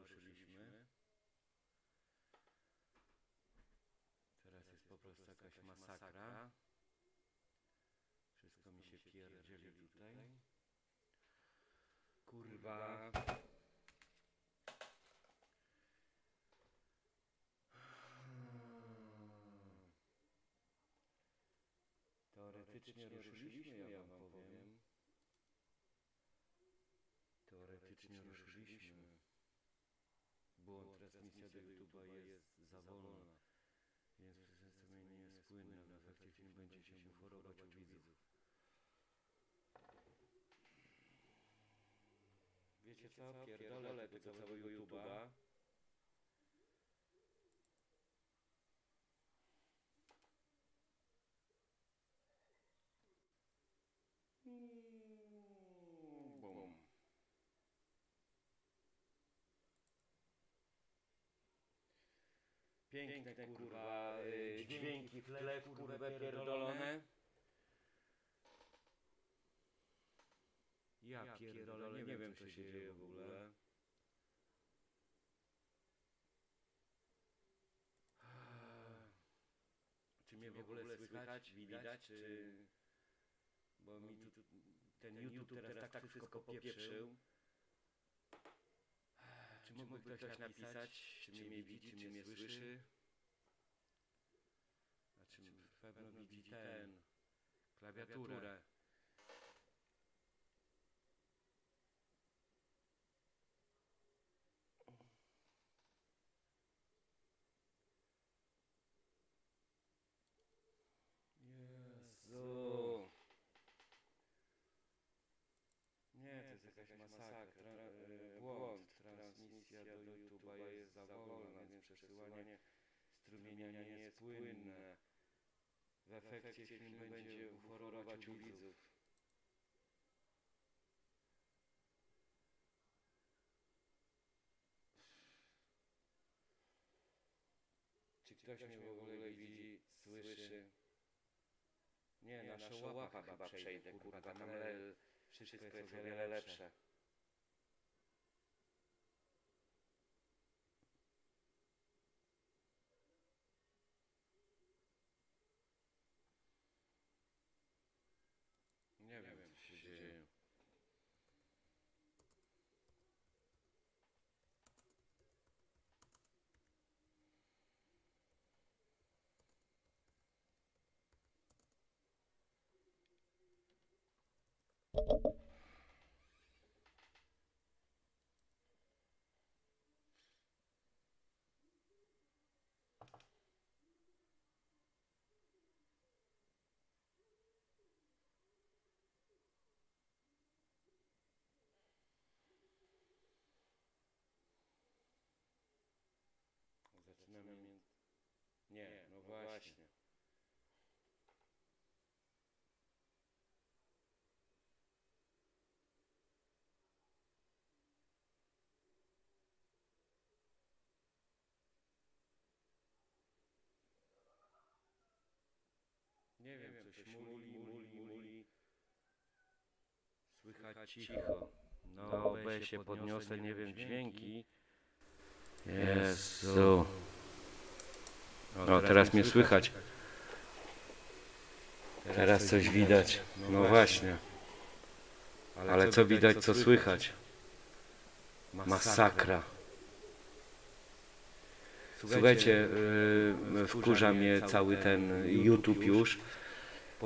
ruszyliśmy. Teraz jest po prostu jakaś masakra. Wszystko mi się pierdzieli tutaj. Kurwa. Teoretycznie ruszyliśmy, ja wam powiem. Teoretycznie ruszyliśmy. Błąd transmisja do YouTube'a jest za wolna, więc przedstawienie nie jest płynne. W efekcie film będzie się buforować u widzów. Wiecie co? Pierdolę tego całego YouTube'a. Piękne kurwa y, dźwięki w tle kurwa pierdolone. Ja pierdolę, nie wiem co się dzieje w ogóle. Czy mnie w ogóle słychać, widać, czy... Bo mi tu ten YouTube teraz tak wszystko popieprzył. Czy mógłby ktoś napisać, czy mnie widzi, czy mnie słyszy? Znaczy, pewno widzi ten, klawiaturę. Jezu. Nie, to jest jakaś masakra. Transmisja do YouTube'a jest za wolna, więc przesyłanie strumienia nie jest płynne. W efekcie film będzie uforować u widzów. Czy ktoś mnie w ogóle widzi, słyszy? Nie, na Szołapa chyba przejdę, kurwa, tam le, wszystko jest o wiele lepsze. Nie wiem, co się dzieje. Zaczynamy... mię- Nie, no właśnie. Nie wiem, coś muli, muli, muli. Słychać cicho. No, weź się podniosę, nie wiem, dźwięki. Jezu. No, teraz mnie słychać. Teraz coś widać. No właśnie. Ale co widać, co słychać? Masakra. Słuchajcie, yy, wkurza mnie cały ten YouTube już.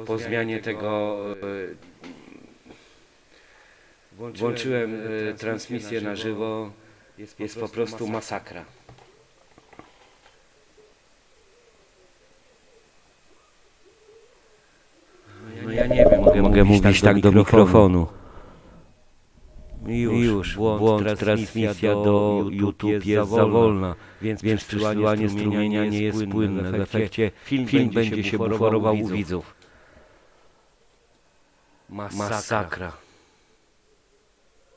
Po zmianie tego yy, włączyłem transmisję na żywo. Jest po prostu masakra. No ja nie wiem, mogę, mogę mówić tak do mikrofonu. Już, Już błąd, błąd transmisja do YouTube jest za wolna, więc, więc przysyłanie strumienia nie jest płynne. W efekcie film, film będzie się buforował u widzów. Masakra.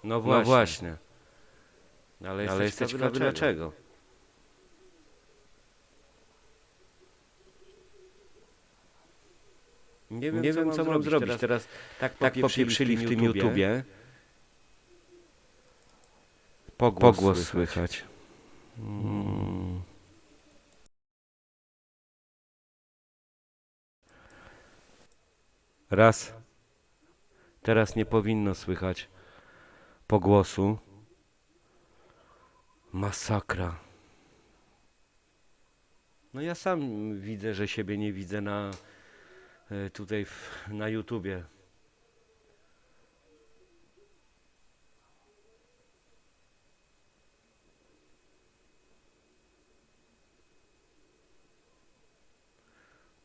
No właśnie. No właśnie. Ale, Ale jesteś ciekawy dlaczego? Nie wiem, Nie co, wiem, mam co zrobić. zrobić. Teraz, Teraz tak tak popieprzyli w tym YouTubie. Pogłos, Pogłos słychać. słychać. Mm. Raz. Teraz nie powinno słychać pogłosu. Masakra. No ja sam widzę, że siebie nie widzę na tutaj w, na YouTubie.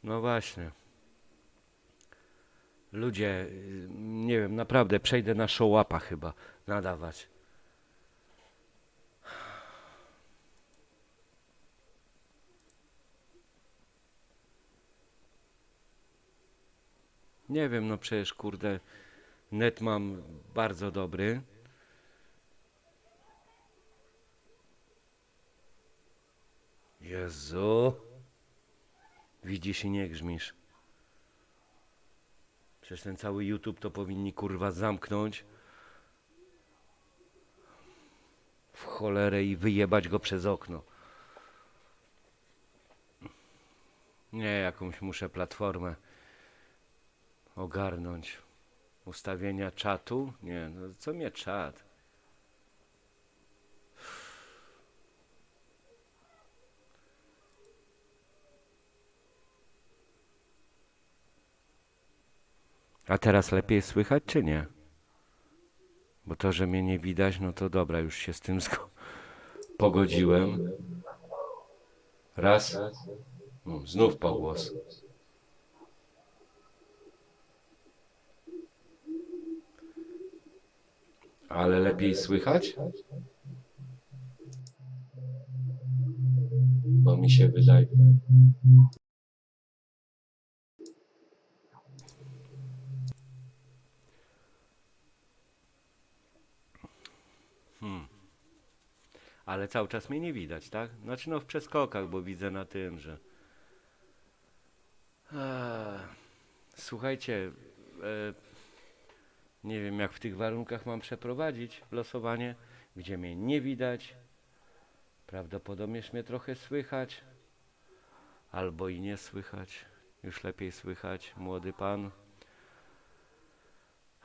No właśnie. Ludzie, y, nie wiem, naprawdę przejdę na szołapa chyba nadawać. Nie wiem, no przecież kurde, net mam bardzo dobry. Jezu. Widzisz i nie grzmisz. Przecież ten cały YouTube to powinni kurwa zamknąć. W cholerę i wyjebać go przez okno. Nie, jakąś muszę platformę ogarnąć. Ustawienia czatu? Nie, no co mnie czat? A teraz lepiej słychać, czy nie? Bo to, że mnie nie widać, no to dobra, już się z tym pogodziłem. Raz. Mm, Znów pogłos. Ale lepiej słychać? Bo mi się wydaje. Hmm. Ale cały czas mnie nie widać, tak? Znaczy no w przeskokach, bo widzę na tym, że... Eee, Słuchajcie, e, nie wiem jak w tych warunkach mam przeprowadzić losowanie, gdzie mnie nie widać. Prawdopodobnie mnie trochę słychać, albo i nie słychać. Już lepiej słychać, młody pan.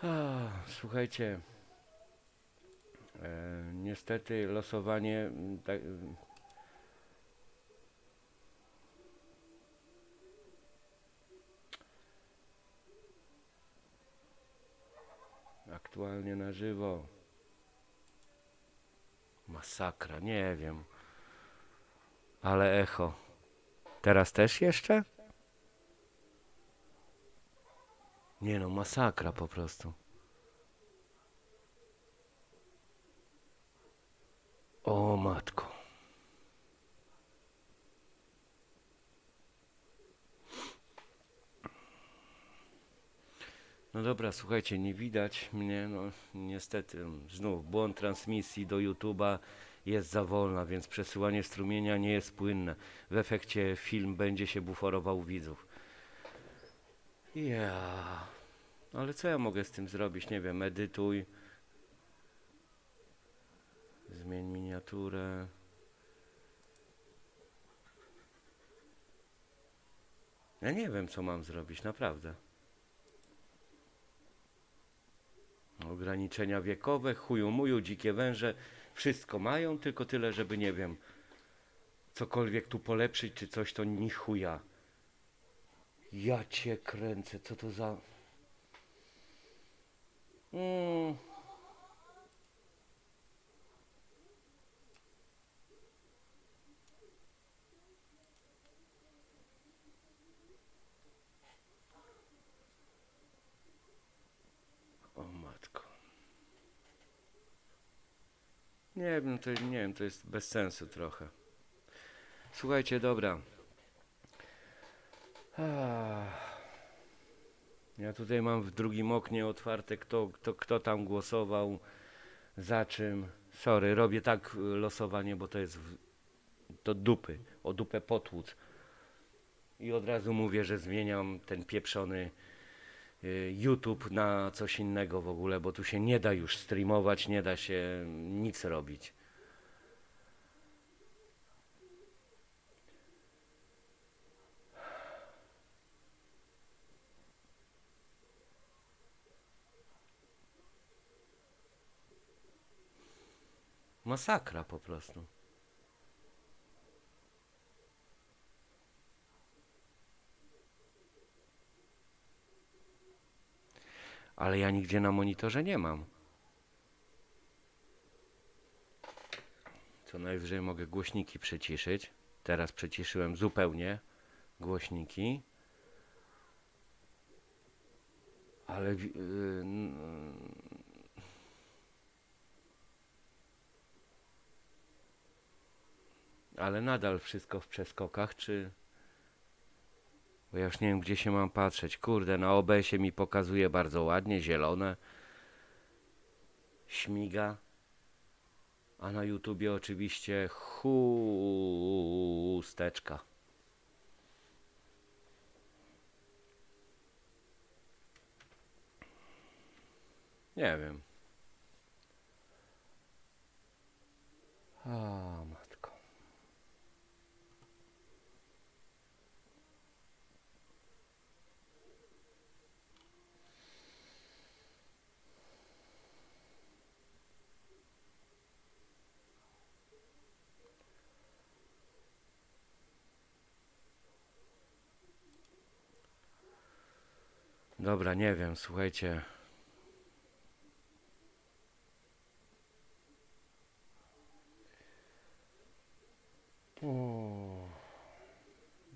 Ah, słuchajcie, e, niestety losowanie tak, mm, aktualnie na żywo. Masakra, nie wiem. Ale echo. Teraz też jeszcze? Nie no, masakra po prostu. O matko. No dobra, słuchajcie, nie widać mnie, no niestety, znów błąd transmisji do YouTube'a jest za wolna, więc przesyłanie strumienia nie jest płynne. W efekcie film będzie się buforował u widzów. Ja, ale co ja mogę z tym zrobić? Nie wiem, edytuj. Zmień miniaturę. Ja nie wiem, co mam zrobić, naprawdę. Ograniczenia wiekowe, chuju muju, dzikie węże, wszystko mają, tylko tyle, żeby nie wiem, cokolwiek tu polepszyć, czy coś, to ni chuja. Ja cię kręcę, co to za... Mm. O matko. Nie wiem, to nie wiem, to jest bez sensu trochę. Słuchajcie, dobra. Ja tutaj mam w drugim oknie otwarte, kto, kto, kto tam głosował, za czym. Sorry, robię tak losowanie, bo to jest w, do dupy, o dupę potłuc. I od razu mówię, że zmieniam ten pieprzony Y, YouTube na coś innego w ogóle, bo tu się nie da już streamować, nie da się nic robić. Masakra po prostu. Ale ja nigdzie na monitorze nie mam. Co najwyżej mogę głośniki przyciszyć. Teraz przyciszyłem zupełnie głośniki. Ale yy, ale nadal wszystko w przeskokach, czy bo ja już nie wiem gdzie się mam patrzeć. Kurde, na OBS-ie mi pokazuje bardzo ładnie, zielone. Śmiga. A na YouTubie oczywiście chusteczka. Nie wiem. A, Dobra, nie wiem, słuchajcie.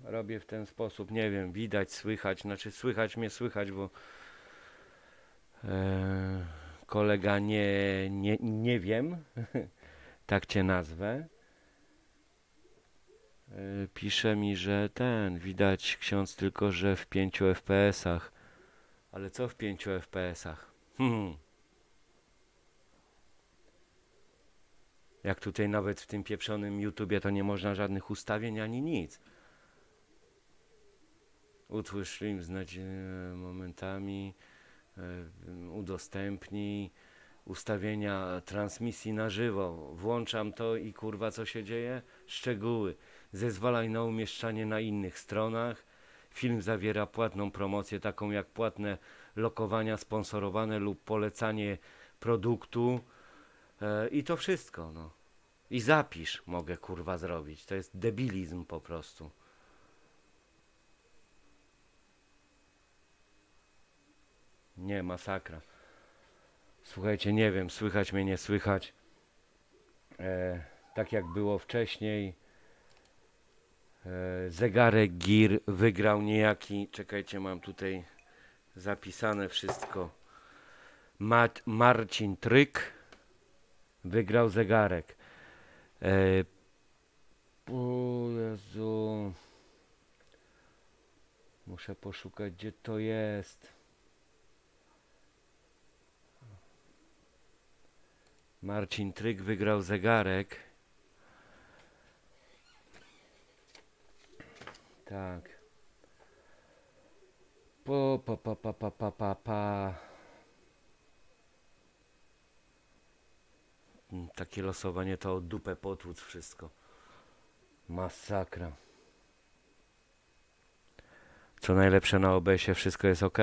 Robię w ten sposób, nie wiem, widać, słychać, znaczy słychać mnie słychać, bo e, kolega nie, nie, nie wiem, tak cię nazwę. E, pisze mi, że ten, widać ksiądz tylko, że w 5 FPS-ach. Ale co w 5 FPS-ach? Hmm. Jak tutaj nawet w tym pieprzonym YouTubie to nie można żadnych ustawień ani nic. Utwórz film znać momentami, e, udostępnij, ustawienia transmisji na żywo. Włączam to i kurwa co się dzieje? Szczegóły. Zezwalaj na umieszczanie na innych stronach. Film zawiera płatną promocję, taką jak płatne lokowania sponsorowane lub polecanie produktu. E, I to wszystko, no. I zapisz mogę kurwa zrobić. To jest debilizm po prostu. Nie, masakra. Słuchajcie, nie wiem, słychać mnie, nie słychać. E, tak jak było wcześniej. E, zegarek Gir wygrał niejaki. Czekajcie, mam tutaj zapisane wszystko. Mat, Marcin Tryk wygrał zegarek. E, o Jezu. Muszę poszukać, gdzie to jest. Marcin Tryk wygrał zegarek. Tak. Po, pa, pa, pa, pa, pa, pa, pa. Mm, Takie losowanie to dupę potłuc wszystko. Masakra. Co najlepsze na OBS-ie wszystko jest ok.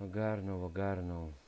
Ogarnął, ogarnął.